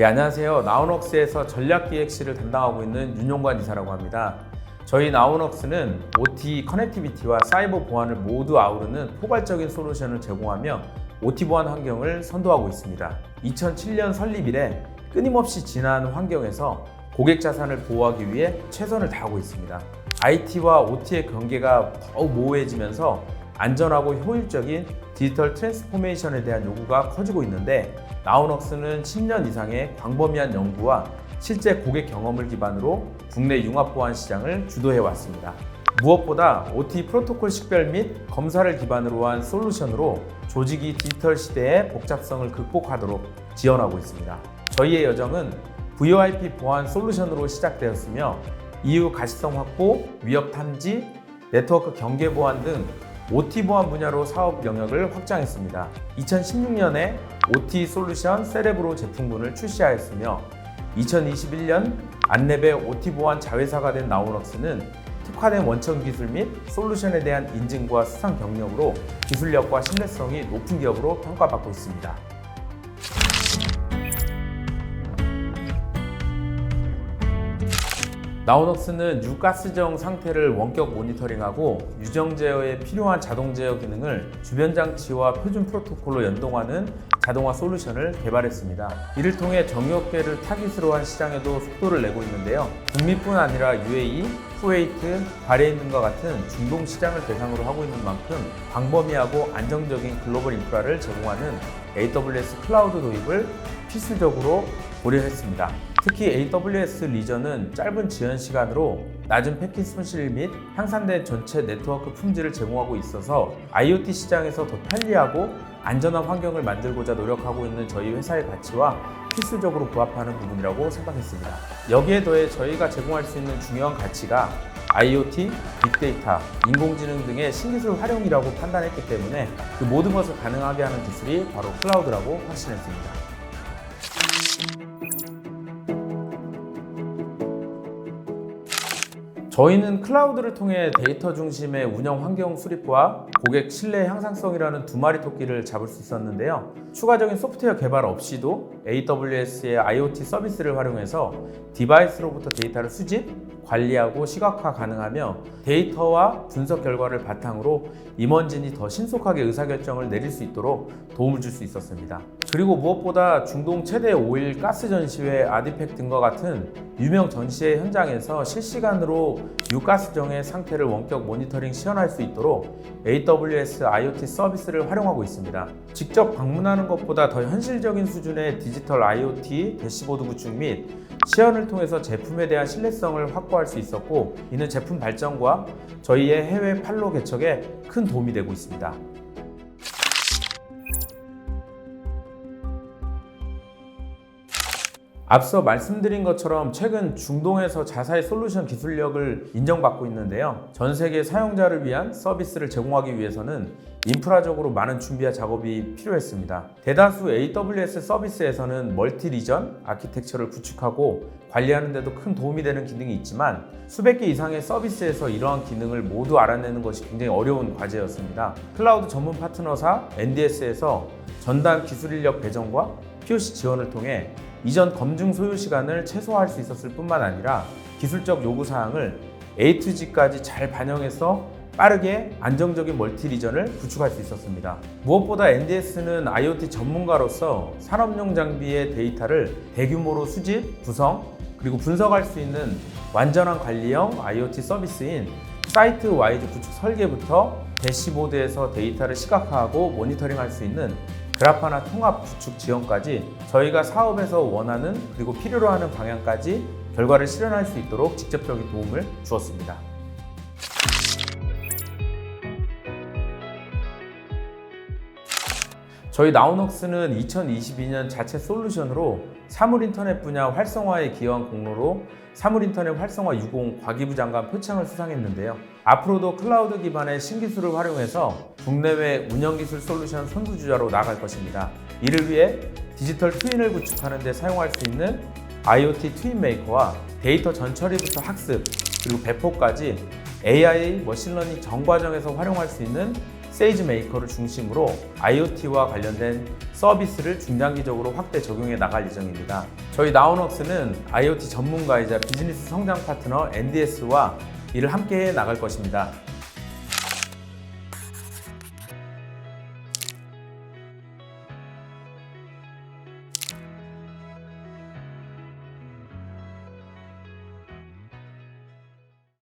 예, 안녕하세요. 나우넉스에서 전략기획실을 담당하고 있는 윤용관 이사라고 합니다. 저희 나우넉스는 OT 커넥티비티와 사이버 보안을 모두 아우르는 포괄적인 솔루션을 제공하며 OT 보안 환경을 선도하고 있습니다. 2007년 설립 이래 끊임없이 진화하는 환경에서 고객 자산을 보호하기 위해 최선을 다하고 있습니다. IT와 OT의 경계가 더욱 모호해지면서 안전하고 효율적인 디지털 트랜스포메이션에 대한 요구가 커지고 있는데 나우넉스는 10년 이상의 광범위한 연구와 실제 고객 경험을 기반으로 국내 융합 보안 시장을 주도해 왔습니다. 무엇보다 OT 프로토콜 식별 및 검사를 기반으로 한 솔루션으로 조직이 디지털 시대의 복잡성을 극복하도록 지원하고 있습니다. 저희의 여정은 VoIP 보안 솔루션으로 시작되었으며 이후 가시성 확보, 위협 탐지, 네트워크 경계 보안 등 OT 보안 분야로 사업 영역을 확장했습니다. 2016년에 OT 솔루션 세레브로 제품군을 출시하였으며 2021년 안랩의 OT 보안 자회사가 된 나우럭스는 특화된 원천 기술 및 솔루션에 대한 인증과 수상 경력으로 기술력과 신뢰성이 높은 기업으로 평가받고 있습니다. 나우넉스는 유가스정 상태를 원격 모니터링하고 유정 제어에 필요한 자동 제어 기능을 주변 장치와 표준 프로토콜로 연동하는 자동화 솔루션을 개발했습니다. 이를 통해 정유업계를 타깃으로 한 시장에도 속도를 내고 있는데요. 북미뿐 아니라 UAE, 쿠웨이트, 바레인 등과 같은 중동 시장을 대상으로 하고 있는 만큼 광범위하고 안정적인 글로벌 인프라를 제공하는 AWS 클라우드 도입을 필수적으로 고려했습니다. 특히 AWS 리전은 짧은 지연 시간으로 낮은 패킷 손실 및 향상된 전체 네트워크 품질을 제공하고 있어서 IoT 시장에서 더 편리하고 안전한 환경을 만들고자 노력하고 있는 저희 회사의 가치와 필수적으로 부합하는 부분이라고 생각했습니다. 여기에 더해 저희가 제공할 수 있는 중요한 가치가 IoT, 빅데이터, 인공지능 등의 신기술 활용이라고 판단했기 때문에 그 모든 것을 가능하게 하는 기술이 바로 클라우드라고 확신했습니다. 저희는 클라우드를 통해 데이터 중심의 운영 환경 수립과 고객 신뢰 향상성이라는 두 마리 토끼를 잡을 수 있었는데요. 추가적인 소프트웨어 개발 없이도 AWS의 IoT 서비스를 활용해서 디바이스로부터 데이터를 수집, 관리하고 시각화 가능하며 데이터와 분석 결과를 바탕으로 임원진이 더 신속하게 의사결정을 내릴 수 있도록 도움을 줄 수 있었습니다. 그리고 무엇보다 중동 최대 오일 가스 전시회 아디팩 등과 같은 유명 전시회 현장에서 실시간으로 유가스정의 상태를 원격 모니터링 시연할 수 있도록 AWS IoT 서비스를 활용하고 있습니다. 직접 방문하는 것보다 더 현실적인 수준의 디지털 IoT 대시보드 구축 및 시연을 통해서 제품에 대한 신뢰성을 확보할 수 있었고 이는 제품 발전과 저희의 해외 판로 개척에 큰 도움이 되고 있습니다. 앞서 말씀드린 것처럼 최근 중동에서 자사의 솔루션 기술력을 인정받고 있는데요. 전 세계 사용자를 위한 서비스를 제공하기 위해서는 인프라적으로 많은 준비와 작업이 필요했습니다. 대다수 AWS 서비스에서는 멀티 리전 아키텍처를 구축하고 관리하는 데도 큰 도움이 되는 기능이 있지만 수백 개 이상의 서비스에서 이러한 기능을 모두 알아내는 것이 굉장히 어려운 과제였습니다. 클라우드 전문 파트너사 NDS에서 전담 기술 인력 배정과 POC 지원을 통해 이전 검증 소요 시간을 최소화할 수 있었을 뿐만 아니라 기술적 요구 사항을 A to G까지 잘 반영해서 빠르게 안정적인 멀티 리전을 구축할 수 있었습니다. 무엇보다 NDS는 IoT 전문가로서 산업용 장비의 데이터를 대규모로 수집, 구성, 그리고 분석할 수 있는 완전한 관리형 IoT 서비스인 사이트 와이드 구축 설계부터 대시보드에서 데이터를 시각화하고 모니터링할 수 있는 그래파나 통합 구축 지원까지 저희가 사업에서 원하는 그리고 필요로 하는 방향까지 결과를 실현할 수 있도록 직접적인 도움을 주었습니다. 저희 나우넉스는 2022년 자체 솔루션으로 사물 인터넷 분야 활성화에 기여한 공로로 사물 인터넷 활성화 유공 과기부 장관 표창을 수상했는데요. 앞으로도 클라우드 기반의 신기술을 활용해서 국내외 운영기술 솔루션 선두주자로 나아갈 것입니다. 이를 위해 디지털 트윈을 구축하는 데 사용할 수 있는 IoT 트윈 메이커와 데이터 전처리부터 학습 그리고 배포까지 AI 머신러닝 전 과정에서 활용할 수 있는 세이지 메이커를 중심으로 IoT와 관련된 서비스를 중장기적으로 확대 적용해 나갈 예정입니다. 저희 나우넉스는 IoT 전문가이자 비즈니스 성장 파트너 NDS와 이를 함께 해 나갈 것입니다.